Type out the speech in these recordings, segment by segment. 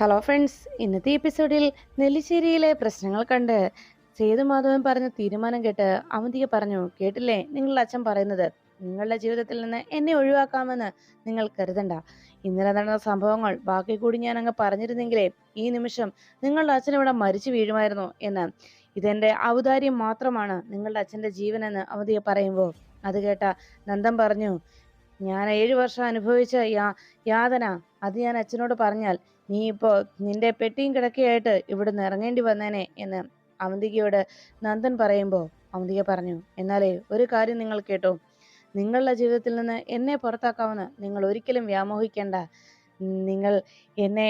Hello friends ഇന്നത്തെ എപ്പിസോഡിൽ നെല്ലിശ്ശേരിയിലെ പ്രശ്നങ്ങൾ കണ്ട് സേതുമാധവൻ പറഞ്ഞ തീരുമാനം കേട്ട് അവന്തിക പറഞ്ഞു കേട്ടില്ലേ? നിങ്ങളുടെ അച്ഛൻ പറയുന്നത് നിങ്ങളുടെ ജീവിതത്തിൽ നിന്ന് എന്നെ ഒഴിവാക്കാമെന്ന് നിങ്ങൾ കരുതണ്ട. ഇന്നലെ നടന്ന സംഭവങ്ങൾ ബാക്കി കൂടി ഞാൻ അങ്ങ് പറഞ്ഞിരുന്നെങ്കിലേ ഈ നിമിഷം നിങ്ങളുടെ അച്ഛൻ ഇവിടെ മരിച്ചു വീഴുമായിരുന്നു എന്ന്. ഇതെന്റെ ഔദാര്യം മാത്രമാണ് നിങ്ങളുടെ അച്ഛന്റെ ജീവനെന്ന് അവന്തിക പറയുമ്പോൾ അത് കേട്ട നന്ദൻ പറഞ്ഞു ഞാൻ ഏഴു വർഷം അനുഭവിച്ച യാതന. അത് ഞാൻ അച്ഛനോട് പറഞ്ഞാൽ നീ ഇപ്പോ നിന്റെ പെട്ടിയും കിടക്കയായിട്ട് ഇവിടുന്ന് ഇറങ്ങേണ്ടി വന്നേനെ എന്ന് അവന്തികയോട് നന്ദൻ പറയുമ്പോൾ അവന്തിക പറഞ്ഞു എന്നാലേ ഒരു കാര്യം നിങ്ങൾ കേട്ടോ. നിങ്ങളുടെ ജീവിതത്തിൽ നിന്ന് എന്നെ പുറത്താക്കാമെന്ന് നിങ്ങൾ ഒരിക്കലും വ്യാമോഹിക്കേണ്ട. നിങ്ങൾ എന്നെ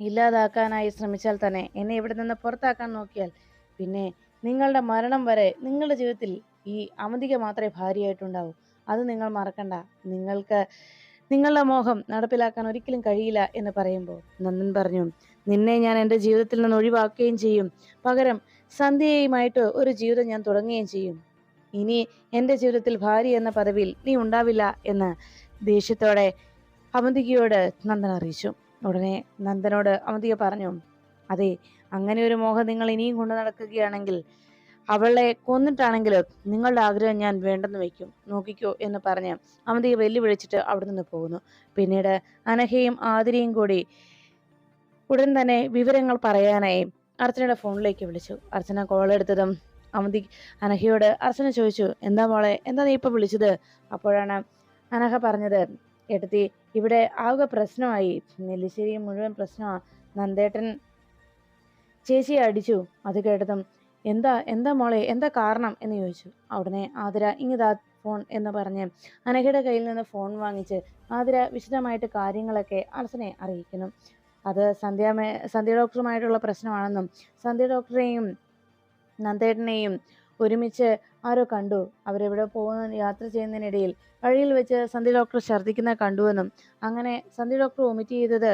ഇല്ലാതാക്കാനായി ശ്രമിച്ചാൽ തന്നെ എന്നെ ഇവിടെ നിന്ന് പുറത്താക്കാൻ നോക്കിയാൽ പിന്നെ നിങ്ങളുടെ മരണം വരെ നിങ്ങളുടെ ജീവിതത്തിൽ ഈ അവന്തിക മാത്രമേ ഭാര്യയായിട്ടുണ്ടാവൂ. അത് നിങ്ങൾ മറക്കണ്ട. നിങ്ങൾക്ക് നിങ്ങളുടെ മോഹം നടപ്പിലാക്കാൻ ഒരിക്കലും കഴിയില്ല എന്ന് പറയുമ്പോൾ നന്ദൻ പറഞ്ഞു നിന്നെ ഞാൻ എന്റെ ജീവിതത്തിൽ നിന്ന് ഒഴിവാക്കുകയും ചെയ്യും. പകരം സന്ധ്യയുമായിട്ട് ഒരു ജീവിതം ഞാൻ തുടങ്ങുകയും ചെയ്യും. ഇനി എന്റെ ജീവിതത്തിൽ ഭാര്യ എന്ന പദവിയിൽ നീ ഉണ്ടാവില്ല എന്ന് ദേഷ്യത്തോടെ അവന്തികയോട് നന്ദൻ അറിയിച്ചു. ഉടനെ നന്ദനോട് അവന്തിക പറഞ്ഞു അതെ അങ്ങനെ ഒരു മോഹം നിങ്ങൾ ഇനിയും കൊണ്ടു നടക്കുകയാണെങ്കിൽ അവളെ കൊന്നിട്ടാണെങ്കിലും നിങ്ങളുടെ ആഗ്രഹം ഞാൻ വേണ്ടെന്ന് വയ്ക്കും. നോക്കിക്കോ എന്ന് പറഞ്ഞ് അമിതയെ വെല്ലുവിളിച്ചിട്ട് അവിടെ നിന്ന് പോകുന്നു. പിന്നീട് അനഹയും ആതിരയും കൂടി ഉടൻ തന്നെ വിവരങ്ങൾ പറയാനായി അർച്ചനയുടെ ഫോണിലേക്ക് വിളിച്ചു. അർച്ചന കോൾ എടുത്തതും അമിതി അനഹയോട് അർച്ചന ചോദിച്ചു എന്താ മോളെ? എന്താ നീ ഇപ്പൊ വിളിച്ചത്? അപ്പോഴാണ് അനഹ പറഞ്ഞത് എടുത്തി ഇവിടെ ആകെ പ്രശ്നമായി. നെല്ലിശ്ശേരി മുഴുവൻ പ്രശ്നമാണ് നന്ദേട്ടൻ ചേച്ചിയെ അടിച്ചു. അത് കേട്ടതും എന്താ എന്താ മോളെ എന്താ കാരണം? എന്ന് ചോദിച്ചു. ഉടനെ ആതിര ഇങ്ങിതാ ഫോൺ എന്ന് പറഞ്ഞ് അനഘയുടെ കയ്യിൽ നിന്ന് ഫോൺ വാങ്ങിച്ച് ആതിര വിശദമായിട്ട് കാര്യങ്ങളൊക്കെ അലസനെ അറിയിക്കുന്നു. അത് സന്ധ്യാമേ സന്ധ്യ ഡോക്ടറുമായിട്ടുള്ള പ്രശ്നമാണെന്നും സന്ധ്യ ഡോക്ടറെയും നന്ദേട്ടനെയും ഒരുമിച്ച് ആരോ കണ്ടു. അവരെവിടെ പോകുന്ന യാത്ര ചെയ്യുന്നതിനിടയിൽ വഴിയിൽ വെച്ച് സന്ധ്യ ഡോക്ടർ ഛർദ്ദിക്കുന്ന കണ്ടുവെന്നും അങ്ങനെ സന്ധ്യ ഡോക്ടർ വൊമിറ്റ് ചെയ്തത്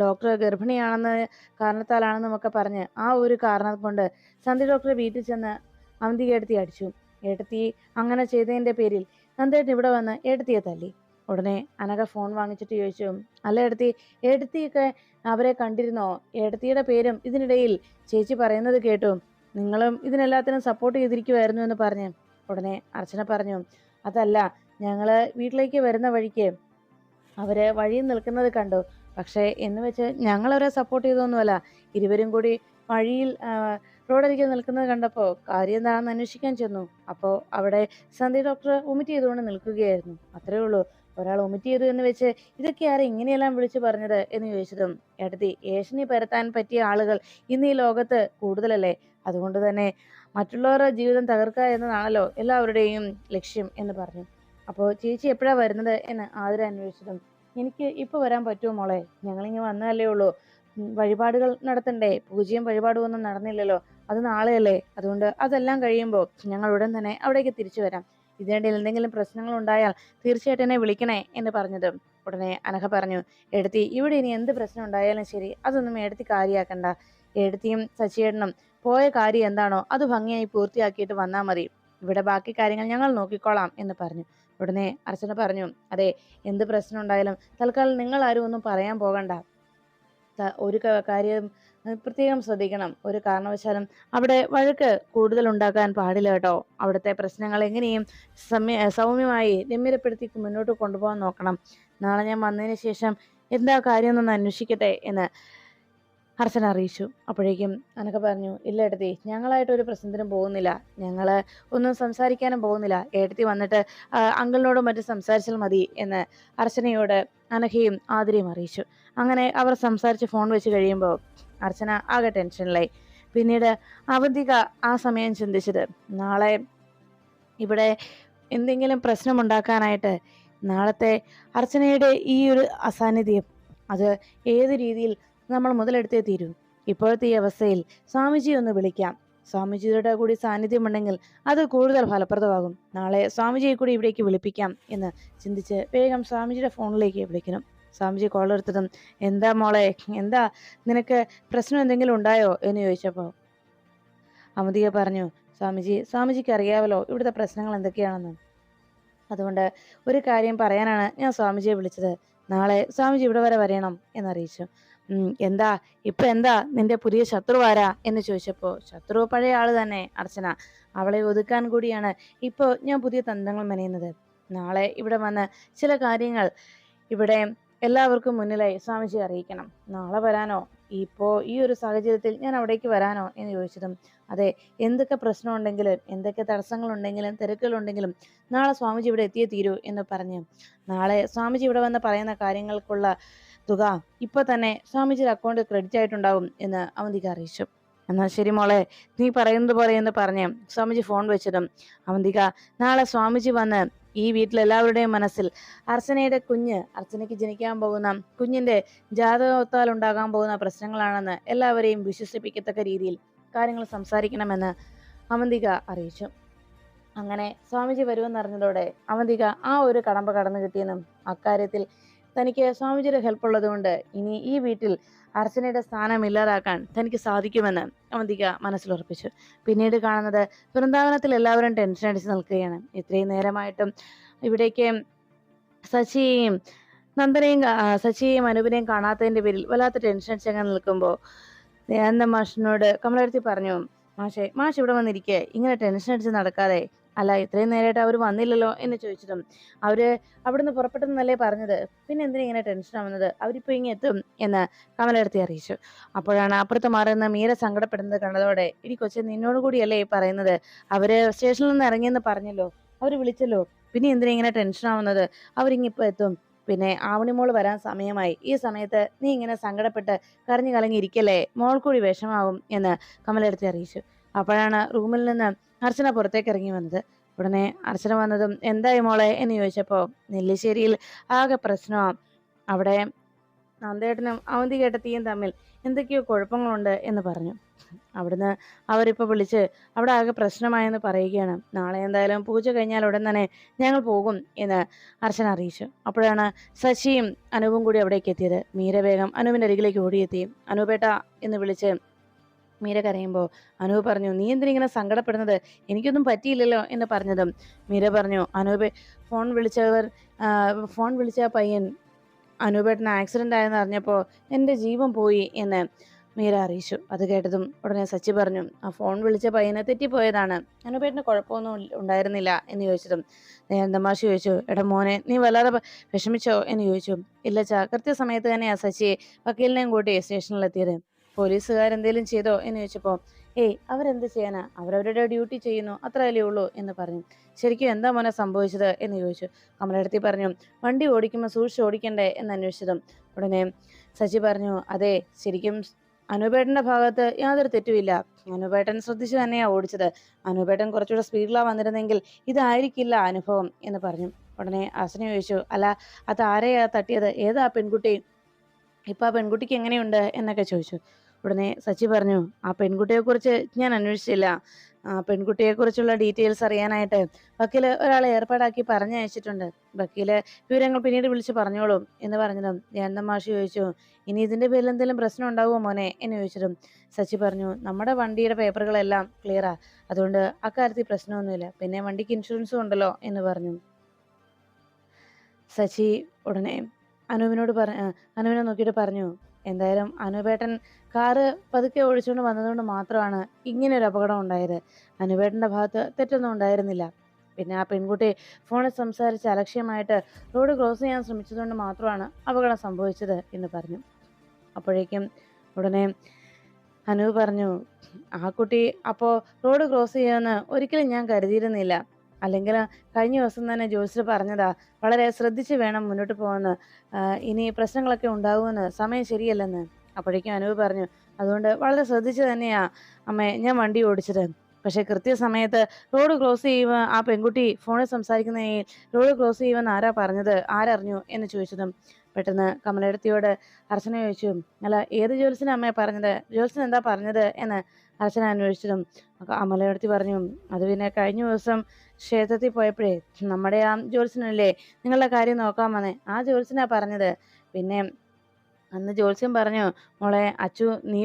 ഡോക്ടർ ഗർഭിണിയാണെന്ന് കാരണത്താലാണെന്നുമൊക്കെ പറഞ്ഞ് ആ ഒരു കാരണം കൊണ്ട് സന്ധി ഡോക്ടറെ വീട്ടിൽ ചെന്ന് അവന്തി എടുത്തി അടിച്ചു. എടുത്തി അങ്ങനെ ചെയ്തതിന്റെ പേരിൽ നന്ദേട്ടൻ ഇവിടെ വന്ന് എടുത്തിയെ തല്ലി. ഉടനെ അനഘ ഫോൺ വാങ്ങിച്ചിട്ട് ചോദിച്ചു അല്ല എടുത്തി എടുത്തിയൊക്കെ അവരെ കണ്ടിരുന്നോ? എടുത്തിയുടെ പേരും ഇതിനിടയിൽ ചേച്ചി പറയുന്നത് കേട്ടു. നിങ്ങളും ഇതിനെല്ലാത്തിനും സപ്പോർട്ട് ചെയ്തിരിക്കുമായിരുന്നു എന്ന് പറഞ്ഞു. ഉടനെ അർച്ചന പറഞ്ഞു അതല്ല ഞങ്ങൾ വീട്ടിലേക്ക് വരുന്ന വഴിക്ക് അവർ വഴിയിൽ നിൽക്കുന്നത് കണ്ടു. പക്ഷേ എന്ന് വെച്ച് അവരെ സപ്പോർട്ട് ചെയ്തൊന്നുമല്ല ഇരുവരും കൂടി വഴിയിൽ റോഡരികെ നിൽക്കുന്നത് കണ്ടപ്പോൾ കാര്യം എന്താണെന്ന് അന്വേഷിക്കാൻ ചെന്നു. അപ്പോൾ അവിടെ സന്ധ്യ ഡോക്ടർ വൊമിറ്റ് ചെയ്തുകൊണ്ട് നിൽക്കുകയായിരുന്നു. അത്രേ ഉള്ളൂ. ഒരാൾ ഒമിറ്റ് ചെയ്തു എന്ന് വെച്ച് ഇതൊക്കെ ആരെ ഇങ്ങനെയെല്ലാം വിളിച്ചു പറഞ്ഞത് എന്ന് ചോദിച്ചതും ഏട്ടത്തി ഏഷണി പരത്താൻ പറ്റിയ ആളുകൾ ഇന്ന് ഈ ലോകത്ത് കൂടുതലല്ലേ? അതുകൊണ്ട് തന്നെ മറ്റുള്ളവരുടെ ജീവിതം തകർക്കുക എന്നതാണല്ലോ എല്ലാവരുടെയും ലക്ഷ്യം എന്ന് പറഞ്ഞു. അപ്പോൾ ചേച്ചി എപ്പോഴാണ് വരുന്നത് എന്ന് ആതിര അന്വേഷിച്ചതും എനിക്ക് ഇപ്പോൾ വരാൻ പറ്റുമോ മോളെ? ഞങ്ങളിങ്ങ് വന്നതല്ലേ ഉള്ളൂ. വഴിപാടുകൾ നടത്തണ്ടേ? പൂജയും വഴിപാടും ഒന്നും നടന്നില്ലല്ലോ. അത് നാളെയല്ലേ? അതുകൊണ്ട് അതെല്ലാം കഴിയുമ്പോൾ ഞങ്ങൾ ഉടൻ തന്നെ അവിടേക്ക് തിരിച്ചു വരാം. ഇതിനിടയിൽ എന്തെങ്കിലും പ്രശ്നങ്ങൾ ഉണ്ടായാൽ തീർച്ചയായിട്ടും എന്നെ വിളിക്കണേ എന്ന് പറഞ്ഞത്. ഉടനെ അനഘ പറഞ്ഞു എടുത്തി ഇവിടെ ഇനി എന്ത് പ്രശ്നം ഉണ്ടായാലും ശരി അതൊന്നും എടുത്തി കാര്യമാക്കണ്ട എടുത്തിയും ശശിയേട്ടനും പോയ കാര്യം എന്താണോ അത് ഭംഗിയായി പൂർത്തിയാക്കിയിട്ട് വന്നാൽ മതി. ഇവിടെ ബാക്കി കാര്യങ്ങൾ ഞങ്ങൾ നോക്കിക്കോളാം എന്ന് പറഞ്ഞു. ഉടനെ അർച്ചന പറഞ്ഞു അതെ എന്ത് പ്രശ്നം ഉണ്ടായാലും തൽക്കാലം നിങ്ങൾ ആരും ഒന്നും പറയാൻ പോകണ്ട. ഒരു കാര്യം പ്രത്യേകം ശ്രദ്ധിക്കണം. ഒരു കാരണവശാലും അവിടെ വഴക്ക് കൂടുതൽ ഉണ്ടാക്കാൻ പാടില്ല കേട്ടോ. അവിടുത്തെ പ്രശ്നങ്ങൾ എങ്ങനെയും സമയ സൗമ്യമായി ഗംഭീരപ്പെടുത്തി മുന്നോട്ട് കൊണ്ടുപോകാൻ നോക്കണം. നാളെ ഞാൻ വന്നതിന് ശേഷം എന്താ കാര്യം എന്നൊന്ന് അന്വേഷിക്കട്ടെ എന്ന് അർച്ചന അറിയിച്ചു. അപ്പോഴേക്കും അനക്ക പറഞ്ഞു ഇല്ല ഏട്ടത്തി ഞങ്ങളായിട്ട് ഒരു പ്രശ്നത്തിനും പോകുന്നില്ല. ഞങ്ങൾ ഒന്നും സംസാരിക്കാനും പോകുന്നില്ല. ഏട്ടത്തി വന്നിട്ട് അങ്കിളിനോടും മറ്റും സംസാരിച്ചാൽ മതി എന്ന് അർച്ചനയോട് അനഘയും ആതിരയും അറിയിച്ചു. അങ്ങനെ അവർ സംസാരിച്ച് ഫോൺ വെച്ച് കഴിയുമ്പോൾ അർച്ചന ആകെ ടെൻഷനിലായി. പിന്നീട് അവധിക ആ സമയം ചിന്തിച്ചത് നാളെ ഇവിടെ എന്തെങ്കിലും പ്രശ്നമുണ്ടാക്കാനായിട്ട് നാളത്തെ അർച്ചനയുടെ ഈ ഒരു അസാന്നിധ്യം അത് ഏത് രീതിയിൽ നമ്മൾ മുതലെടുത്തേ തീരൂ. ഇപ്പോഴത്തെ ഈ അവസ്ഥയിൽ സ്വാമിജി ഒന്ന് വിളിക്കാം. സ്വാമിജിയുടെ കൂടി സാന്നിധ്യമുണ്ടെങ്കിൽ അത് കൂടുതൽ ഫലപ്രദമാകും. നാളെ സ്വാമിജിയെ കൂടി ഇവിടേക്ക് വിളിപ്പിക്കാം എന്ന് ചിന്തിച്ച് വേഗം സ്വാമിജിയുടെ ഫോണിലേക്ക് വിളിക്കണം. സ്വാമിജി കോൾ എടുത്തതും എന്താ മോളെ? എന്താ? നിനക്ക് പ്രശ്നം എന്തെങ്കിലും ഉണ്ടായോ? എന്ന് ചോദിച്ചപ്പോൾ അമിതിക പറഞ്ഞു സ്വാമിജി സ്വാമിജിക്ക് അറിയാവല്ലോ ഇവിടുത്തെ പ്രശ്നങ്ങൾ എന്തൊക്കെയാണെന്ന്. അതുകൊണ്ട് ഒരു കാര്യം പറയാനാണ് ഞാൻ സ്വാമിജിയെ വിളിച്ചത്. നാളെ സ്വാമിജി ഇവിടെ വരെ വരണം എന്നറിയിച്ചു. എന്താ? ഇപ്പൊ എന്താ? നിന്റെ പുതിയ ശത്രു ആരാ? എന്ന് ചോദിച്ചപ്പോ ശത്രു പഴയ ആൾ തന്നെ അർച്ചന. അവളെ ഒതുക്കാൻ കൂടിയാണ് ഇപ്പോൾ ഞാൻ പുതിയ തന്ത്രങ്ങൾ മെനയുന്നത്. നാളെ ഇവിടെ വന്ന് ചില കാര്യങ്ങൾ ഇവിടെ എല്ലാവർക്കും മുന്നിലായി സ്വാമിജി അറിയിക്കണം. നാളെ വരാനോ? ഇപ്പോ ഈ ഒരു സാഹചര്യത്തിൽ ഞാൻ അവിടേക്ക് വരാനോ? എന്ന് ചോദിച്ചതും അതെ എന്തൊക്കെ പ്രശ്നമുണ്ടെങ്കിലും എന്തൊക്കെ തടസ്സങ്ങളുണ്ടെങ്കിലും തിരക്കുകളുണ്ടെങ്കിലും നാളെ സ്വാമിജി ഇവിടെ എത്തിയേ തീരൂ എന്ന് പറഞ്ഞു. നാളെ സ്വാമിജി ഇവിടെ വന്ന് പറയുന്ന കാര്യങ്ങൾക്കുള്ള തുക ഇപ്പൊ തന്നെ സ്വാമിജിയുടെ അക്കൗണ്ട് ക്രെഡിറ്റ് ആയിട്ടുണ്ടാവും എന്ന് അവന്തിക അറിയിച്ചു. എന്നാൽ ശരി മോളെ നീ പറയുന്നത് പോലെ എന്ന് പറഞ്ഞ് സ്വാമിജി ഫോൺ വെച്ചതും അവന്തിക നാളെ സ്വാമിജി വന്ന് ഈ വീട്ടിലെല്ലാവരുടെയും മനസ്സിൽ അർച്ചനയുടെ കുഞ്ഞ് അർച്ചനയ്ക്ക് ജനിക്കാൻ പോകുന്ന കുഞ്ഞിന്റെ ജാതകത്താൽ ഉണ്ടാകാൻ പോകുന്ന പ്രശ്നങ്ങളാണെന്ന് എല്ലാവരെയും വിശ്വസിപ്പിക്കത്തക്ക രീതിയിൽ കാര്യങ്ങൾ സംസാരിക്കണമെന്ന് അവന്തിക അറിയിച്ചു. അങ്ങനെ സ്വാമിജി വരുമെന്നറിഞ്ഞതോടെ അവന്തിക ആ ഒരു കടമ്പ കടന്നു കിട്ടിയെന്നും അക്കാര്യത്തിൽ തനിക്ക് സ്വാമിജിയുടെ ഹെൽപ്പ് ഉള്ളതുകൊണ്ട് ഇനി ഈ വീട്ടിൽ അർച്ചനയുടെ സ്ഥാനം ഇല്ലാതാക്കാൻ തനിക്ക് സാധിക്കുമെന്ന് അവന്തിക മനസ്സിലുറപ്പിച്ചു. പിന്നീട് കാണുന്നത് വൃന്ദാവനത്തിൽ എല്ലാവരും ടെൻഷൻ അടിച്ച് നിൽക്കുകയാണ്. ഇത്രയും നേരമായിട്ടും ഇവിടേക്ക് സച്ചിയെയും നന്ദനെയും സച്ചിയെയും അനുപിനെയും കാണാത്തതിന്റെ പേരിൽ വല്ലാത്ത ടെൻഷൻ അടിച്ചങ്ങനെ നിൽക്കുമ്പോൾ ദയാനന്ദ മാഷിനോട് കമലടുത്തി പറഞ്ഞു മാഷെ മാഷ് ഇവിടെ വന്നിരിക്കെ. ഇങ്ങനെ ടെൻഷൻ അടിച്ച് നടക്കാതെ അല്ല ഇത്രയും നേരമായിട്ട് അവർ വന്നില്ലല്ലോ എന്ന് ചോദിച്ചതും അവർ അവിടുന്ന് പുറപ്പെട്ടെന്നല്ലേ പറഞ്ഞത്. പിന്നെ എന്തിനാ ഇങ്ങനെ ടെൻഷൻ ആവുന്നത്? അവരിപ്പോൾ ഇങ്ങനെ എത്തും എന്ന് കമലടുത്തി അറിയിച്ചു. അപ്പോഴാണ് അപ്പുറത്ത് മാറുന്ന മീര സങ്കടപ്പെടുന്നത് കണ്ടതോടെ ഇനി കൊച്ചെ നിന്നോട് കൂടിയല്ലേ പറയുന്നത്? അവർ സ്റ്റേഷനിൽ നിന്ന് ഇറങ്ങിയെന്ന് പറഞ്ഞല്ലോ. അവർ വിളിച്ചല്ലോ. പിന്നെ എന്തിനാ ഇങ്ങനെ ടെൻഷൻ ആവുന്നത്? അവരിങ്ങിപ്പോൾ എത്തും. പിന്നെ ആവണിമോൾ വരാൻ സമയമായി. ഈ സമയത്ത് നീ ഇങ്ങനെ സങ്കടപ്പെട്ട് കരഞ്ഞു കലങ്ങി ഇരിക്കല്ലേ മോൾ കൂടി വിഷമാവും എന്ന് കമലെടുത്തി അറിയിച്ചു. അപ്പോഴാണ് റൂമിൽ നിന്ന് അർച്ചന പുറത്തേക്ക് ഇറങ്ങി വന്നത്. ഉടനെ അർച്ചന വന്നതും എന്തായി മോളെ? എന്ന് ചോദിച്ചപ്പോൾ നെല്ലിശ്ശേരിയിൽ ആകെ പ്രശ്നമാണ് അവിടെ നന്ദേട്ടനും അവന്തി കേട്ടത്തിയും തമ്മിൽ എന്തൊക്കെയോ കുഴപ്പങ്ങളുണ്ട് എന്ന് പറഞ്ഞു. അവിടുന്ന് അവരിപ്പോൾ വിളിച്ച് അവിടെ ആകെ പ്രശ്നമായെന്ന് പറയുകയാണ്. നാളെ എന്തായാലും പൂജ കഴിഞ്ഞാൽ ഉടൻ തന്നെ ഞങ്ങൾ പോകും എന്ന് അർച്ചന അറിയിച്ചു. അപ്പോഴാണ് ശശിയും അനൂപും കൂടി അവിടേക്ക് എത്തിയത്. മീരവേഗം വേഗം അനൂപിന്റെ അരികിലേക്ക് ഓടിയെത്തി. അനൂപേട്ട എന്ന് വിളിച്ച് മീര കരയുമ്പോൾ അനൂപ് പറഞ്ഞു നീ എന്തിനിങ്ങനെ സങ്കടപ്പെടുന്നത്? എനിക്കൊന്നും പറ്റിയില്ലല്ലോ എന്ന് പറഞ്ഞതും മീര പറഞ്ഞു അനൂപ് ഫോൺ വിളിച്ചവർ ഫോൺ വിളിച്ച പയ്യൻ അനൂപേട്ടന് ആക്സിഡന്റ് ആയെന്ന് അറിഞ്ഞപ്പോൾ എന്റെ ജീവൻ പോയി എന്ന് മീര അറിയിച്ചു. അത് കേട്ടതും ഉടനെ സച്ചി പറഞ്ഞു ആ ഫോൺ വിളിച്ച പയ്യനെ തെറ്റിപ്പോയതാണ്. അനൂപേട്ടന് കുഴപ്പമൊന്നും ഉണ്ടായിരുന്നില്ല എന്ന് ചോദിച്ചതും ദമാഷ് ചോദിച്ചു എടാ മോനെ നീ വല്ലാതെ വിഷമിച്ചോ? എന്ന് ചോദിച്ചു ഇല്ല ചാ കൃത്യസമയത്ത് തന്നെയാ സച്ചി വക്കീലിനെയും കൂട്ടി സ്റ്റേഷനിലെത്തിയത്. പോലീസുകാരെന്തേലും ചെയ്തോ എന്ന് ചോദിച്ചപ്പോൾ ഏയ് അവരെന്ത് ചെയ്യാനാ? അവരവരുടെ ഡ്യൂട്ടി ചെയ്യുന്നു അത്രയല്ലേ ഉള്ളൂ എന്ന് പറഞ്ഞു. ശരിക്കും എന്താ മോനെ സംഭവിച്ചത്? എന്ന് ചോദിച്ചു. കമലടുത്തി പറഞ്ഞു വണ്ടി ഓടിക്കുമ്പോൾ സൂക്ഷിച്ച് ഓടിക്കണ്ടേ? എന്ന് അന്വേഷിച്ചതും. ഉടനെ സജി പറഞ്ഞു അതെ ശരിക്കും അനുപേട്ടന്റെ ഭാഗത്ത് യാതൊരു തെറ്റുമില്ല. അനുപേട്ടൻ ശ്രദ്ധിച്ചു തന്നെയാണ് ഓടിച്ചത്. അനുപേട്ടൻ കുറച്ചുകൂടെ സ്പീഡിലാണ് വന്നിരുന്നെങ്കിൽ ഇതായിരിക്കില്ല അനുഭവം എന്ന് പറഞ്ഞു. ഉടനെ അസന ചോദിച്ചു അല്ല അത് ആരെയാ തട്ടിയത്? ഏതാ പെൺകുട്ടി? ഇപ്പം ആ പെൺകുട്ടിക്ക് എങ്ങനെയുണ്ട്? എന്നൊക്കെ ചോദിച്ചു. ഉടനെ സച്ചി പറഞ്ഞു ആ പെൺകുട്ടിയെക്കുറിച്ച് ഞാൻ അന്വേഷിച്ചില്ല. ആ പെൺകുട്ടിയെക്കുറിച്ചുള്ള ഡീറ്റെയിൽസ് അറിയാനായിട്ട് വക്കീൽ ഒരാളെ ഏർപ്പാടാക്കി പറഞ്ഞയച്ചിട്ടുണ്ട്. വക്കീൽ വിവരങ്ങൾ പിന്നീട് വിളിച്ച് പറഞ്ഞോളും എന്ന് പറഞ്ഞതും ജയന്തം മാഷി ചോദിച്ചു ഇനി ഇതിന്റെ പേരിൽ എന്തെങ്കിലും പ്രശ്നം ഉണ്ടാവുമോ മോനെ? എന്ന് ചോദിച്ചതും സച്ചി പറഞ്ഞു നമ്മുടെ വണ്ടിയുടെ പേപ്പറുകളെല്ലാം ക്ലിയറാ അതുകൊണ്ട് അക്കാര്യത്തിൽ പ്രശ്നമൊന്നുമില്ല. പിന്നെ വണ്ടിക്ക് ഇൻഷുറൻസും ഉണ്ടല്ലോ എന്ന് പറഞ്ഞു. സച്ചി ഉടനെ അനുവിനോട് പറ അനുവിനെ നോക്കിയിട്ട് പറഞ്ഞു എന്തായാലും അനുപേട്ടൻ കാറ് പതുക്കെ ഓടിച്ചുകൊണ്ട് വന്നതുകൊണ്ട് മാത്രമാണ് ഇങ്ങനെ ഒരു അപകടം ഉണ്ടായത്. അനുപേട്ടന്റെ ഭാഗത്ത് തെറ്റൊന്നും ഉണ്ടായിരുന്നില്ല. പിന്നെ ആ പെൺകുട്ടി ഫോണിൽ സംസാരിച്ച് അലക്ഷ്യമായിട്ട് റോഡ് ക്രോസ് ചെയ്യാൻ ശ്രമിച്ചതുകൊണ്ട് മാത്രമാണ് അപകടം സംഭവിച്ചത് എന്ന് പറഞ്ഞു. അപ്പോഴേക്കും ഉടനെ അനു പറഞ്ഞു ആ കുട്ടി അപ്പോൾ റോഡ് ക്രോസ് ചെയ്യുമെന്ന് ഒരിക്കലും ഞാൻ കരുതിയിരുന്നില്ല. അല്ലെങ്കിൽ കഴിഞ്ഞ ദിവസം തന്നെ ജോസിൽ പറഞ്ഞതാ വളരെ ശ്രദ്ധിച്ച് വേണം മുന്നോട്ട് പോകുമെന്ന് ഇനി പ്രശ്നങ്ങളൊക്കെ ഉണ്ടാകുമെന്ന് സമയം ശരിയല്ലെന്ന്. അപ്പോഴേക്കും അനുവ് പറഞ്ഞു അതുകൊണ്ട് വളരെ ശ്രദ്ധിച്ച് തന്നെയാ. അമ്മേ ഞാൻ വണ്ടി ഓടിച്ചത്. പക്ഷെ കൃത്യസമയത്ത് റോഡ് ക്രോസ് ചെയ്യുമ്പോൾ ആ പെൺകുട്ടി ഫോണിൽ സംസാരിക്കുന്ന റോഡ് ക്രോസ് ചെയ്യുമെന്ന് ആരാ പറഞ്ഞത്? ആരറിഞ്ഞു? എന്ന് ചോദിച്ചതും പെട്ടെന്ന് കമലടത്തിയോട് അർച്ചന ചോദിച്ചു അല്ല ഏത് ജോത്സ്യനാ അമ്മയെ പറഞ്ഞത്? ജോത്സ്യൻ എന്താ പറഞ്ഞത്? എന്ന് അർച്ചന അന്വേഷിച്ചതും അമലയോടത്തി പറഞ്ഞു. അത് പിന്നെ കഴിഞ്ഞ ദിവസം ക്ഷേത്രത്തിൽ പോയപ്പോഴേ നമ്മുടെ ആ ജോത്സ്യനല്ലേ നിങ്ങളുടെ കാര്യം നോക്കാൻ വന്നേ. ആ ജോത്സ്യനാ പറഞ്ഞത്. പിന്നെ അന്ന് ജ്യോത്സ്യൻ പറഞ്ഞു മോളെ അച്ചു നീ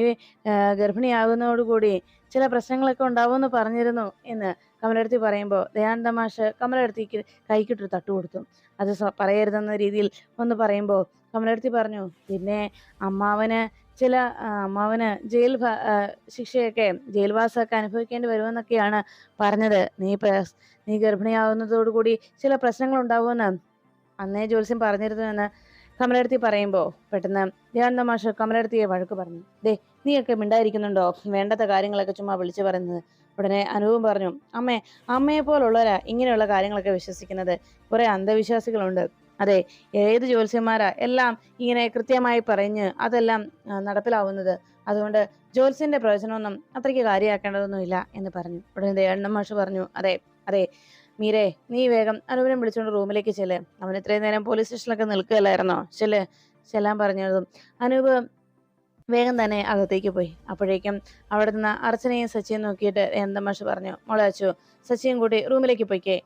ഗർഭിണിയാകുന്നതോടുകൂടി ചില പ്രശ്നങ്ങളൊക്കെ ഉണ്ടാവുമെന്ന് പറഞ്ഞിരുന്നു എന്ന് കമലടുത്തി പറയുമ്പോൾ ദയാനന്ദ മാഷ് കമലെടുത്തിക്ക് കൈക്കിട്ടൊരു തട്ടു കൊടുത്തു. അത് പറയരുതെന്ന രീതിയിൽ ഒന്ന് പറയുമ്പോൾ കമലടുത്തി പറഞ്ഞു പിന്നെ അമ്മാവന് ചില അമ്മാവന് ജയിൽ ശിക്ഷയൊക്കെ ജയിൽവാസമൊക്കെ അനുഭവിക്കേണ്ടി വരുമെന്നൊക്കെയാണ് പറഞ്ഞത്. നീ നീ ഗർഭിണിയാവുന്നതോടുകൂടി ചില പ്രശ്നങ്ങൾ ഉണ്ടാവുമെന്ന് അന്നേ ജ്യോത്സ്യം പറഞ്ഞിരുന്നു എന്ന് കമലെടുത്തി പറയുമ്പോൾ പെട്ടെന്ന് ദേവാനന്ദ മാഷ് കമലെടുത്തിയെ വഴക്ക് പറഞ്ഞു. ദേ നീയൊക്കെ മിണ്ടായിരിക്കുന്നുണ്ടോ? വേണ്ടാത്ത കാര്യങ്ങളൊക്കെ ചുമ്മാ വിളിച്ചു പറയുന്നത്. ഉടനെ അനുവും പറഞ്ഞു അമ്മേ അമ്മയെ പോലുള്ളവരാ ഇങ്ങനെയുള്ള കാര്യങ്ങളൊക്കെ വിശ്വസിക്കുന്നത്. കുറെ അന്ധവിശ്വാസികളുണ്ട്. അതെ ഏത് ജ്യോത്സ്യന്മാരാ? എല്ലാം ഇങ്ങനെ കൃത്യമായി പറഞ്ഞ് അതെല്ലാം നടപ്പിലാവുന്നത്. അതുകൊണ്ട് ജ്യോത്സ്യന്റെ പ്രവചനമൊന്നും അത്രയ്ക്ക് കാര്യമാക്കേണ്ടതൊന്നുമില്ല എന്ന് പറഞ്ഞു. ഉടനെ ദയാനന്ദ മാഷ് പറഞ്ഞു അതെ അതെ മീരെ നീ വേഗം അനുവിനെ വിളിച്ചുകൊണ്ട് റൂമിലേക്ക് ചെല്ല്. അവൻ ഇത്രയും നേരം പോലീസ് സ്റ്റേഷനിലൊക്കെ നിൽക്കുകയല്ലായിരുന്നോ? ചെല്ല് ചെല്ലാൻ പറഞ്ഞതും അനൂപ് വേഗം തന്നെ അകത്തേക്ക് പോയി. അപ്പോഴേക്കും അവിടെ നിന്ന് അർച്ചനയും സച്ചിയും നോക്കിയിട്ട് എന്താ മാഷ് പറഞ്ഞു മോളെ അച്ചു സച്ചിയും കൂടി റൂമിലേക്ക് പോയിക്കേ.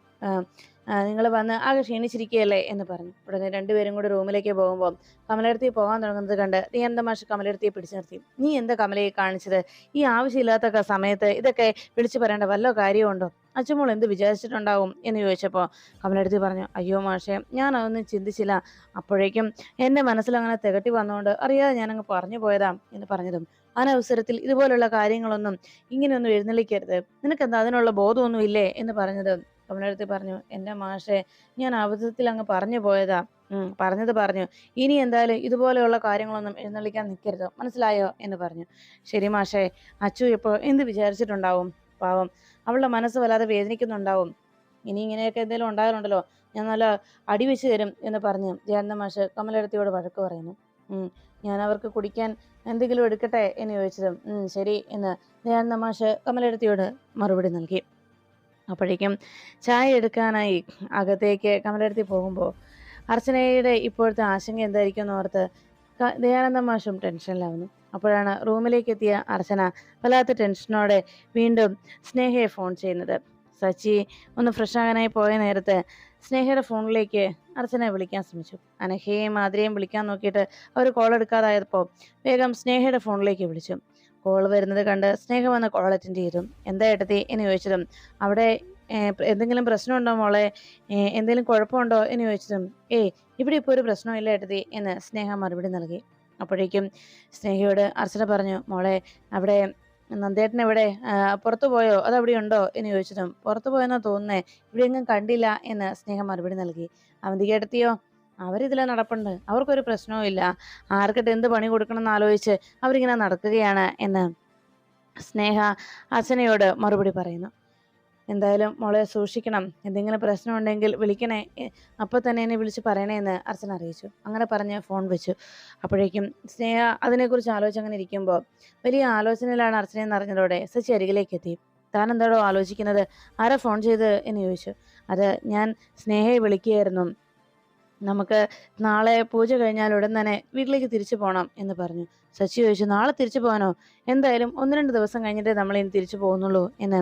നിങ്ങൾ വന്ന് ആകെ ക്ഷീണിച്ചിരിക്കുകയല്ലേ എന്ന് പറഞ്ഞു. ഉടനെ രണ്ടുപേരും കൂടി റൂമിലേക്ക് പോകുമ്പോൾ കമലയിടത്തി പോകാൻ തുടങ്ങുന്നത് കണ്ട് നീ മാഷ് കമലയിടത്തിയെ പിടിച്ചു നിർത്തി? നീ എന്താ കമലയെ കാണിച്ചത്? ഈ ആവശ്യമില്ലാത്ത സമയത്ത് ഇതൊക്കെ വിളിച്ചു പറയേണ്ട വല്ല കാര്യമുണ്ടോ? അച്ചുമോൾ എന്ത് വിചാരിച്ചിട്ടുണ്ടാവും? എന്ന് ചോദിച്ചപ്പോൾ കമലടുത്തി പറഞ്ഞു അയ്യോ മാഷേ ഞാൻ അതൊന്നും ചിന്തിച്ചില്ല. അപ്പോഴേക്കും എന്റെ മനസ്സിൽ അങ്ങനെ തികട്ടി വന്നുകൊണ്ട് അറിയാതെ ഞാനങ്ങ് പറഞ്ഞു പോയതാ എന്ന് പറഞ്ഞതും അനവസരത്തിൽ ഇതുപോലുള്ള കാര്യങ്ങളൊന്നും ഇങ്ങനെയൊന്നും എഴുന്നള്ളിക്കരുത്. നിനക്കെന്താ അതിനുള്ള ബോധമൊന്നും ഇല്ലേ എന്ന് പറഞ്ഞത് കമലടുത്തി പറഞ്ഞു എന്റെ മാഷെ ഞാൻ അബദ്ധത്തിൽ അങ്ങ് പറഞ്ഞു പോയതാ. പറഞ്ഞത് പറഞ്ഞു. ഇനി എന്തായാലും ഇതുപോലെയുള്ള കാര്യങ്ങളൊന്നും എഴുന്നള്ളിക്കാൻ നിൽക്കരുത് മനസ്സിലായോ? എന്ന് പറഞ്ഞു. ശരി മാഷേ അച്ചു ഇപ്പോൾ എന്ത് വിചാരിച്ചിട്ടുണ്ടാവും? പാവം അവളുടെ മനസ്സ് വല്ലാതെ വേദനിക്കുന്നുണ്ടാവും. ഇനി ഇങ്ങനെയൊക്കെ എന്തെങ്കിലും ഉണ്ടായാലുണ്ടല്ലോ ഞാൻ നല്ല അടിവെച്ച് തരും എന്ന് പറഞ്ഞ്. ജയന്ത മാഷ് കമലടത്തിയോട് വഴക്ക് പറയുന്നു. ഞാൻ അവർക്ക് കുടിക്കാൻ എന്തെങ്കിലും എടുക്കട്ടെ? എന്ന് ചോദിച്ചതും ശരി എന്ന് ജയന്ത മാഷ് കമലടത്തിയോട് മറുപടി നൽകി. അപ്പോഴേക്കും ചായ എടുക്കാനായി അകത്തേക്ക് കമലെടുത്തി പോകുമ്പോൾ അർച്ചനയുടെ ഇപ്പോഴത്തെ ആശങ്ക എന്തായിരിക്കും എന്നോർത്ത് ദയാനന്ദ മാഷും ടെൻഷനിലാവുന്നു അപ്പോഴാണ് റൂമിലേക്ക് എത്തിയ അർച്ചന വല്ലാത്ത ടെൻഷനോടെ വീണ്ടും സ്നേഹയെ ഫോൺ ചെയ്യുന്നത്. സച്ചി ഒന്ന് ഫ്രഷ് ആകാനായി പോയ നേരത്ത് സ്നേഹയുടെ ഫോണിലേക്ക് അർച്ചനെ വിളിക്കാൻ ശ്രമിച്ചു. അനഹയെയും മാതിരിയും വിളിക്കാൻ നോക്കിയിട്ട് അവർ കോൾ എടുക്കാതായപ്പോൾ വേഗം സ്നേഹയുടെ ഫോണിലേക്ക് വിളിച്ചു. കോൾ വരുന്നത് കണ്ട് സ്നേഹം വന്ന് കോൾ അറ്റൻഡ് ചെയ്തു. എന്താ ഏട്ടത്തി? എന്ന് ചോദിച്ചതും അവിടെ എന്തെങ്കിലും പ്രശ്നമുണ്ടോ മോളെ? എന്തെങ്കിലും കുഴപ്പമുണ്ടോ? എന്ന് ചോദിച്ചതും ഏയ് ഇവിടെ ഇപ്പോൾ ഒരു പ്രശ്നമില്ല ഏട്ടത്തി എന്ന് സ്നേഹ മറുപടി നൽകി. അപ്പോഴേക്കും സ്നേഹയോട് അർച്ചന പറഞ്ഞു മോളെ അവിടെ നന്ദേട്ടൻ എവിടെ? പുറത്തു പോയോ? അത് അവിടെ ഉണ്ടോ? എന്ന് ചോദിച്ചതും പുറത്തു പോയെന്നാ തോന്നുന്നേ ഇവിടെയെങ്ങും കണ്ടില്ല എന്ന് സ്നേഹ മറുപടി നൽകി. അവന്തികേട്ടത്തിയോ അവരിതിലെ നടപ്പുണ്ട്. അവർക്കൊരു പ്രശ്നവും ഇല്ല. ആർക്കിട്ട് എന്ത് പണി കൊടുക്കണം എന്ന് ആലോചിച്ച് അവരിങ്ങനെ നടക്കുകയാണ് എന്ന് സ്നേഹ അച്ഛനയോട് മറുപടി പറയുന്നു. എന്തായാലും മോളെ സൂക്ഷിക്കണം. എന്തെങ്കിലും പ്രശ്നമുണ്ടെങ്കിൽ വിളിക്കണേ. അപ്പോൾ തന്നെ എന്നെ വിളിച്ച് പറയണേ എന്ന് അർച്ചന അറിയിച്ചു. അങ്ങനെ പറഞ്ഞ് ഫോൺ വെച്ചു. അപ്പോഴേക്കും സ്നേഹ അതിനെക്കുറിച്ച് ആലോചിച്ച് അങ്ങനെ ഇരിക്കുമ്പോൾ വലിയ ആലോചനയിലാണ് അർച്ചനയെന്ന് അറിഞ്ഞതോടെ സച്ചി അരികിലേക്ക് എത്തി. താൻ എന്താണോ ആലോചിക്കുന്നത്? ആരാ ഫോൺ ചെയ്ത്? എന്ന് ചോദിച്ചു. അത് ഞാൻ സ്നേഹയെ വിളിക്കുകയായിരുന്നു. നമുക്ക് നാളെ പൂജ കഴിഞ്ഞാൽ ഉടൻ തന്നെ വീട്ടിലേക്ക് തിരിച്ചു പോകണം എന്ന് പറഞ്ഞു. സച്ചി ചോദിച്ചു നാളെ തിരിച്ചു പോകാനോ? എന്തായാലും ഒന്ന് രണ്ട് ദിവസം കഴിഞ്ഞിട്ടേ നമ്മൾ ഇനി തിരിച്ചു പോകുന്നുള്ളൂ എന്ന്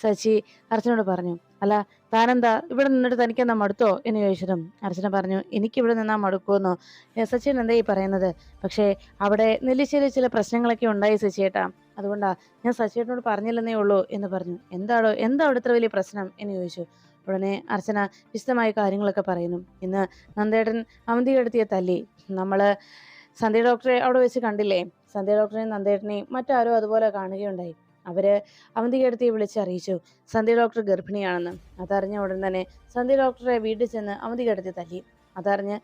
ശശി അർച്ചനോട് പറഞ്ഞു. അല്ല താനെന്താ? ഇവിടെ നിന്നിട്ട് തനിക്കെന്താ മടുത്തോ? എന്ന് ചോദിച്ചതും അർച്ചന പറഞ്ഞു എനിക്കിവിടെ നിന്നാ മടുക്കുമെന്നോ? സച്ചിൻ എന്താ ഈ പറയുന്നത്? പക്ഷേ അവിടെ നെല്ലിശ്ശേരി ചില പ്രശ്നങ്ങളൊക്കെ ഉണ്ടായി ശശിയേട്ടാ അതുകൊണ്ടാ ഞാൻ സച്ചിയേട്ടനോട് പറഞ്ഞില്ലെന്നേ ഉള്ളൂ എന്ന് പറഞ്ഞു. എന്താടോ? എന്താ അവിടെ ഇത്ര വലിയ പ്രശ്നം? എന്ന് ചോദിച്ചു. ഉടനെ അർച്ചന വിശദമായ കാര്യങ്ങളൊക്കെ പറയുന്നു. ഇന്ന് നന്ദേടൻ അവന്തി എടുത്തിയ തല്ലി നമ്മൾ സന്ധ്യ ഡോക്ടറെ അവിടെ വെച്ച് കണ്ടില്ലേ? സന്ധ്യ ഡോക്ടറെയും നന്ദേട്ടനെയും മറ്റാരോ അതുപോലെ കാണുകയുണ്ടായി. അവർ വിളിച്ച് അറിയിച്ചു സന്ധ്യ ഡോക്ടർ ഗർഭിണിയാണെന്ന്. അതറിഞ്ഞ ഉടൻ തന്നെ സന്ധ്യ ഡോക്ടറെ വീട്ടിൽ ചെന്ന് അവന്തികടുത്തി തല്ലി. അതറിഞ്ഞ്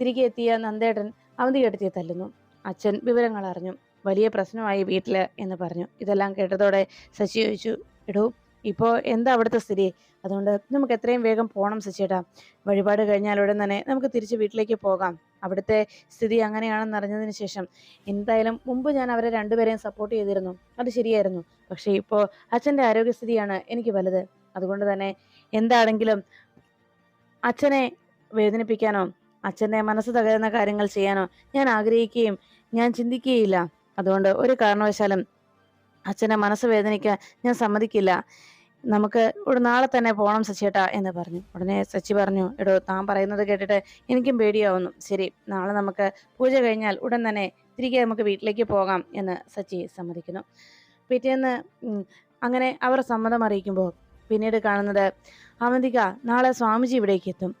തിരികെ എത്തിയ നന്ദേട്ടൻ അവന്തികടുത്തിയെ തല്ലുന്നു. അച്ഛൻ വിവരങ്ങൾ അറിഞ്ഞു. വലിയ പ്രശ്നമായി വീട്ടിൽ എന്ന് പറഞ്ഞു. ഇതെല്ലാം കേട്ടതോടെ ശശി ചോദിച്ചു എടോ ഇപ്പോൾ എന്താ അവിടുത്തെ സ്ഥിതി? അതുകൊണ്ട് നമുക്ക് എത്രയും വേഗം പോകണം സച്ചേട്ടാ വഴിപാട് കഴിഞ്ഞാൽ ഉടൻ തന്നെ നമുക്ക് തിരിച്ച് വീട്ടിലേക്ക് പോകാം. അവിടുത്തെ സ്ഥിതി അങ്ങനെയാണെന്ന് അറിഞ്ഞതിന് ശേഷം എന്തായാലും മുമ്പ് ഞാൻ അവരെ രണ്ടുപേരെയും സപ്പോർട്ട് ചെയ്തിരുന്നു. അത് ശരിയായിരുന്നു. പക്ഷേ ഇപ്പോൾ അച്ഛന്റെ ആരോഗ്യസ്ഥിതിയാണ് എനിക്ക് വലുത്. അതുകൊണ്ട് തന്നെ എന്താണെങ്കിലും അച്ഛനെ വേദനിപ്പിക്കാനോ അച്ഛന്റെ മനസ്സ് തകരുന്ന കാര്യങ്ങൾ ചെയ്യാനോ ഞാൻ ആഗ്രഹിക്കുകയും ഞാൻ ചിന്തിക്കുകയില്ല. അതുകൊണ്ട് ഒരു കാരണവശാലും അച്ഛന്റെ മനസ്സ് വേദനിക്കാൻ ഞാൻ സമ്മതിക്കില്ല. നമുക്ക് ഇവിടെ നാളെ തന്നെ പോകണം സച്ചിയേട്ടാ എന്ന് പറഞ്ഞു. ഉടനെ സച്ചി പറഞ്ഞു എടോ താൻ പറയുന്നത് കേട്ടിട്ട് എനിക്കും പേടിയാവുന്നു. ശരി നാളെ നമുക്ക് പൂജ കഴിഞ്ഞാൽ ഉടൻ തന്നെ തിരികെ നമുക്ക് വീട്ടിലേക്ക് പോകാം എന്ന് സച്ചി സമ്മതിക്കുന്നു. പിറ്റേന്ന് അങ്ങനെ അവർ സമ്മതം അറിയിക്കുമ്പോൾ പിന്നീട് കാണുന്നത് അവന്തിക നാളെ സ്വാമിജി ഇവിടേക്ക് എത്തും.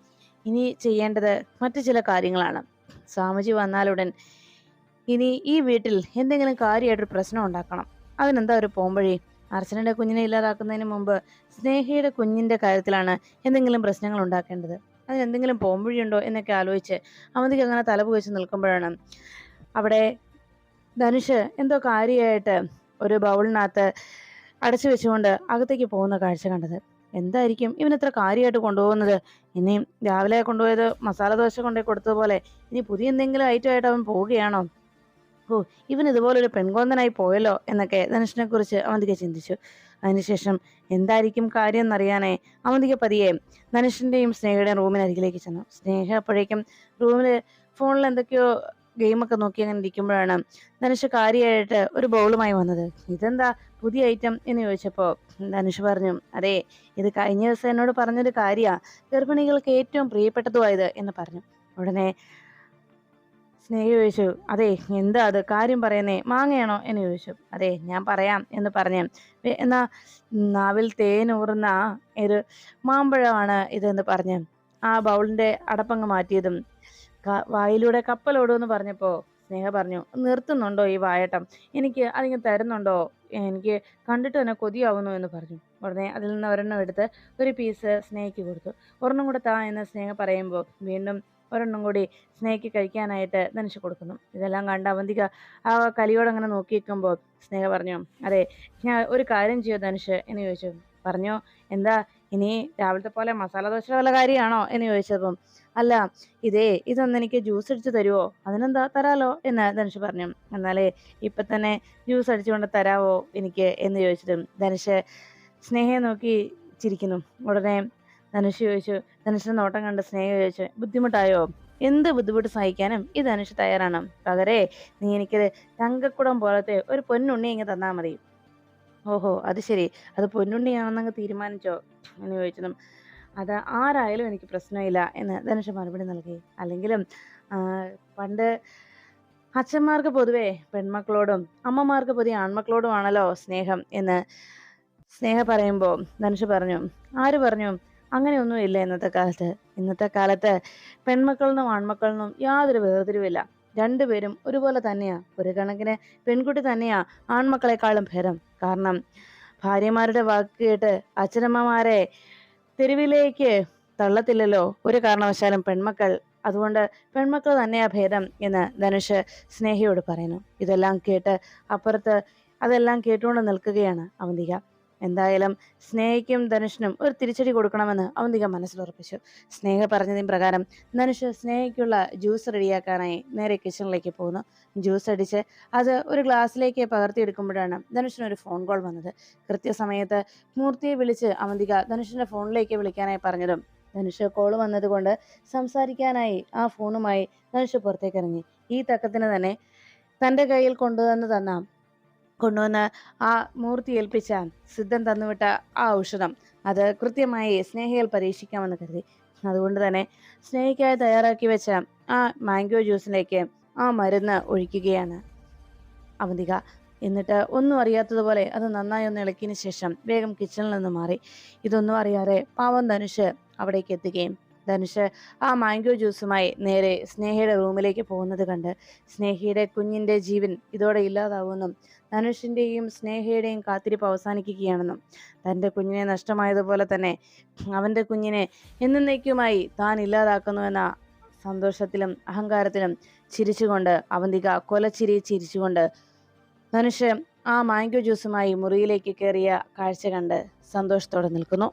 ഇനി ചെയ്യേണ്ടത് മറ്റു ചില കാര്യങ്ങളാണ്. സ്വാമിജി വന്നാലുടൻ ഇനി ഈ വീട്ടിൽ എന്തെങ്കിലും കാര്യമായിട്ടൊരു പ്രശ്നം ഉണ്ടാക്കണം. അതിനെന്താ ഒരു പോംവഴി? അർച്ചനയുടെ കുഞ്ഞിനെ ഇല്ലാതാക്കുന്നതിന് മുമ്പ് സ്നേഹയുടെ കുഞ്ഞിന്റെ കാര്യത്തിലാണ് എന്തെങ്കിലും പ്രശ്നങ്ങൾ ഉണ്ടാക്കേണ്ടത്. അതിനെന്തെങ്കിലും പോംവഴിയുണ്ടോ എന്നൊക്കെ ആലോചിച്ച് അവന്തിക്ക് അങ്ങനെ തലപുകച്ച് നിൽക്കുമ്പോഴാണ് അവിടെ ധനുഷ് എന്തോ കാര്യമായിട്ട് ഒരു ബൗളിനകത്ത് അടച്ചു വെച്ചുകൊണ്ട് അകത്തേക്ക് പോകുന്ന കാഴ്ച കണ്ടത്. എന്തായിരിക്കും ഇവൻ എത്ര കാര്യമായിട്ട് കൊണ്ടുപോകുന്നത്? ഇനിയും രാവിലെ കൊണ്ടുപോയത് മസാല ദോശ കൊണ്ടുപോയി കൊടുത്തതുപോലെ ഇനി പുതിയ എന്തെങ്കിലും ഐറ്റം ആയിട്ട് അവൻ പോവുകയാണോ? ഓ ഇവൻ ഇതുപോലൊരു പെൺകോന്തനായി പോയല്ലോ എന്നൊക്കെ ധനുഷിനെ കുറിച്ച് അവന്തിക ചിന്തിച്ചു. അതിനുശേഷം എന്തായിരിക്കും കാര്യം എന്നറിയാനേ അവന്തിക പതിയെ ധനുഷിന്റെയും സ്നേഹയുടെയും റൂമിനരികിലേക്ക് ചെന്നു. സ്നേഹ അപ്പോഴേക്കും റൂമിൽ ഫോണിൽ എന്തൊക്കെയോ ഗെയിമൊക്കെ നോക്കി അങ്ങനെ ഇരിക്കുമ്പോഴാണ് ധനുഷ് കാര്യമായിട്ട് ഒരു ബൗളുമായി വന്നത്. ഇതെന്താ പുതിയ ഐറ്റം എന്ന് ചോദിച്ചപ്പോൾ ധനുഷ് പറഞ്ഞു അതെ ഇത് കഴിഞ്ഞ ദിവസം എന്നോട് പറഞ്ഞൊരു കാര്യമാണ് ഗർഭിണികൾക്ക് ഏറ്റവും പ്രിയപ്പെട്ടതുമായത് എന്ന് പറഞ്ഞു. ഉടനെ സ്നേഹ ചോദിച്ചു അതെ എന്താ അത്? കാര്യം പറയുന്നേ മാങ്ങയാണോ? എന്ന് ചോദിച്ചു. അതെ ഞാൻ പറയാം എന്ന് പറഞ്ഞു. "വേ- എന്നാ നാവിൽ തേനൂറുന്ന ഒരു മാമ്പഴമാണ് ഇതെന്ന് പറഞ്ഞു. ആ ബൗളിന്റെ അടപ്പങ്ങ് മാറ്റിയതും വായിലൂടെ വായിലൂടെ കപ്പലോടുമെന്ന് പറഞ്ഞപ്പോൾ സ്നേഹ പറഞ്ഞു നിർത്തുന്നുണ്ടോ ഈ വായട്ടം? എനിക്ക് അതിങ്ങനെ തരുന്നുണ്ടോ? എനിക്ക് കണ്ടിട്ട് തന്നെ കൊതിയാവുന്നു എന്ന് പറഞ്ഞു. ഉടനെ അതിൽ നിന്ന് ഒരെണ്ണം എടുത്ത് ഒരു പീസ് സ്നേഹയ്ക്ക് കൊടുത്തു. ഒരെണ്ണം കൂടെ താ എന്ന് സ്നേഹ പറയുമ്പോൾ വീണ്ടും ഒരെണ്ണം കൂടി സ്നേഹയ്ക്ക് കഴിക്കാനായിട്ട് ധനുഷ് കൊടുക്കുന്നു. ഇതെല്ലാം കണ്ട് അവന്തിക ആ കലിയോട് അങ്ങനെ നോക്കി നിൽക്കുമ്പോൾ സ്നേഹ പറഞ്ഞു അതെ ഞാൻ ഒരു കാര്യം ചെയ്യോ ധനുഷ് എന്ന് ചോദിച്ചു. പറഞ്ഞു എന്താ? ഇനി രാവിലത്തെ പോലെ മസാല ദോശ വല്ല കാര്യമാണോ? എന്ന് ചോദിച്ചപ്പം അല്ല ഇതേ ഇതൊന്ന് എനിക്ക് ജ്യൂസ് അടിച്ച് തരുമോ അതിനെന്താ തരാലോ? എന്ന് ധനുഷ് പറഞ്ഞു. എന്നാലേ ഇപ്പൊ തന്നെ ജ്യൂസ് അടിച്ചുകൊണ്ട് തരാവോ എനിക്ക്? എന്ന് ചോദിച്ചിട്ടും ധനുഷ് സ്നേഹയെ നോക്കി ചിരിക്കുന്നു. ഉടനെ ധനുഷ് ചോദിച്ചു. ധനുഷിന്റെ നോട്ടം കണ്ട് സ്നേഹം ചോദിച്ചു. ബുദ്ധിമുട്ടായോ? എന്ത് ബുദ്ധിമുട്ട് സഹിക്കാനും ഈ ധനുഷ് തയ്യാറാണ്. പകരെ നീ എനിക്ക് തങ്കക്കുടം പോലത്തെ ഒരു പൊന്നുണ്ണി ഇങ്ങ് തന്നാ മതി. ഓഹോ അത് ശരി. അത് പൊന്നുണ്ണിയാണെന്നങ്ങ് തീരുമാനിച്ചോ? എന്ന് ചോദിച്ചതും അത് ആരായാലും എനിക്ക് പ്രശ്നമില്ല എന്ന് ധനുഷ് മറുപടി നൽകി. അല്ലെങ്കിലും പണ്ട് അച്ഛന്മാർക്ക് പൊതുവെ പെൺമക്കളോടും അമ്മമാർക്ക് പൊതുവെ ആൺമക്കളോടുമാണല്ലോ സ്നേഹം എന്ന് സ്നേഹ പറയുമ്പോൾ ധനുഷ് പറഞ്ഞു ആര് പറഞ്ഞു? അങ്ങനെയൊന്നും ഇല്ല ഇന്നത്തെ കാലത്ത്. ഇന്നത്തെ കാലത്ത് പെൺമക്കളിനും ആൺമക്കളിനും യാതൊരു വേർതിരിവില്ല രണ്ടുപേരും ഒരുപോലെ തന്നെയാ. ഒരു കണക്കിന് പെൺകുട്ടി തന്നെയാ ആൺമക്കളെക്കാളും ഭേദം. കാരണം ഭാര്യമാരുടെ വാക്ക് കേട്ട് അച്ഛനമ്മമാരെ തെരുവിലേക്ക് തള്ളത്തില്ലല്ലോ. ഒരു കാരണവശാലും പെൺമക്കൾ അതുകൊണ്ട് പെൺമക്കൾ തന്നെയാ ഭേദം എന്ന് ധനുഷ് സ്നേഹയോട് പറയുന്നു. ഇതെല്ലാം കേട്ട് അപ്പുറത്ത് അതെല്ലാം കേട്ടുകൊണ്ട് നിൽക്കുകയാണ് അവന്തിക. എന്തായാലും സ്നേഹയ്ക്കും ധനുഷിനും ഒരു തിരിച്ചടി കൊടുക്കണമെന്ന് അവന്തിക മനസ്സിലുറപ്പിച്ചു. സ്നേഹ പറഞ്ഞതിന് പ്രകാരം ധനുഷ് സ്നേഹയ്ക്കുള്ള ജ്യൂസ് റെഡിയാക്കാനായി നേരെ കിച്ചണിലേക്ക് പോകുന്നു. ജ്യൂസ് അടിച്ച് അത് ഒരു ഗ്ലാസ്സിലേക്ക് പകർത്തിയെടുക്കുമ്പോഴാണ് ധനുഷിന് ഒരു ഫോൺ കോൾ വന്നത്. കൃത്യസമയത്ത് മൂർത്തിയെ വിളിച്ച് അവന്തിക ധനുഷിന്റെ ഫോണിലേക്ക് വിളിക്കാനായി പറഞ്ഞതും ധനുഷ് കോൾ വന്നതുകൊണ്ട് സംസാരിക്കാനായി ആ ഫോണുമായി ധനുഷ് പുറത്തേക്ക് ഇറങ്ങി. ഈ തക്കത്തിന് തന്നെ തന്റെ കയ്യിൽ കൊണ്ടുവന്ന് തന്ന കൊണ്ടുവന്ന് ആ മൂർത്തി ഏൽപ്പിച്ച സിദ്ധൻ തന്നുവിട്ട ആ ഔഷധം. അത് കൃത്യമായി സ്നേഹയിൽ പരീക്ഷിക്കാമെന്ന് കരുതി. അതുകൊണ്ട് തന്നെ സ്നേഹിക്കായി തയ്യാറാക്കി വെച്ച ആ മാംഗോ ജ്യൂസിലേക്ക് ആ മരുന്ന് ഒഴിക്കുകയാണ്. അവന്തിക എന്നിട്ട് ഒന്നും അറിയാത്തതുപോലെ അത് നന്നായി ഒന്ന് ഇളക്കിയതിന് ശേഷം വേഗം കിച്ചണിൽ നിന്ന് മാറി. ഇതൊന്നും അറിയാതെ പാവം ധനുഷ് അവിടേക്ക് എത്തുകയും ധനുഷ് ആ മാംഗോ ജ്യൂസുമായി നേരെ സ്നേഹയുടെ റൂമിലേക്ക് പോകുന്നത് കണ്ട് സ്നേഹയുടെ കുഞ്ഞിന്റെ ജീവൻ ഇതോടെ ഇല്ലാതാവുമെന്നും ധനുഷിന്റെയും സ്നേഹയുടെയും കാത്തിരിപ്പ് അവസാനിക്കുകയാണെന്നും തന്റെ കുഞ്ഞിനെ നഷ്ടമായതുപോലെ തന്നെ അവന്റെ കുഞ്ഞിനെ എന്നേക്കുമായി താൻ ഇല്ലാതാക്കുന്നുവെന്ന സന്തോഷത്തിലും അഹങ്കാരത്തിലും ചിരിച്ചുകൊണ്ട് അവന്തിക കൊലച്ചിരി ചിരിച്ചുകൊണ്ട് ധനുഷ് ആ മാംഗോ ജ്യൂസുമായി മുറിയിലേക്ക് കയറിയ കാഴ്ച കണ്ട് സന്തോഷത്തോടെ നിൽക്കുന്നു.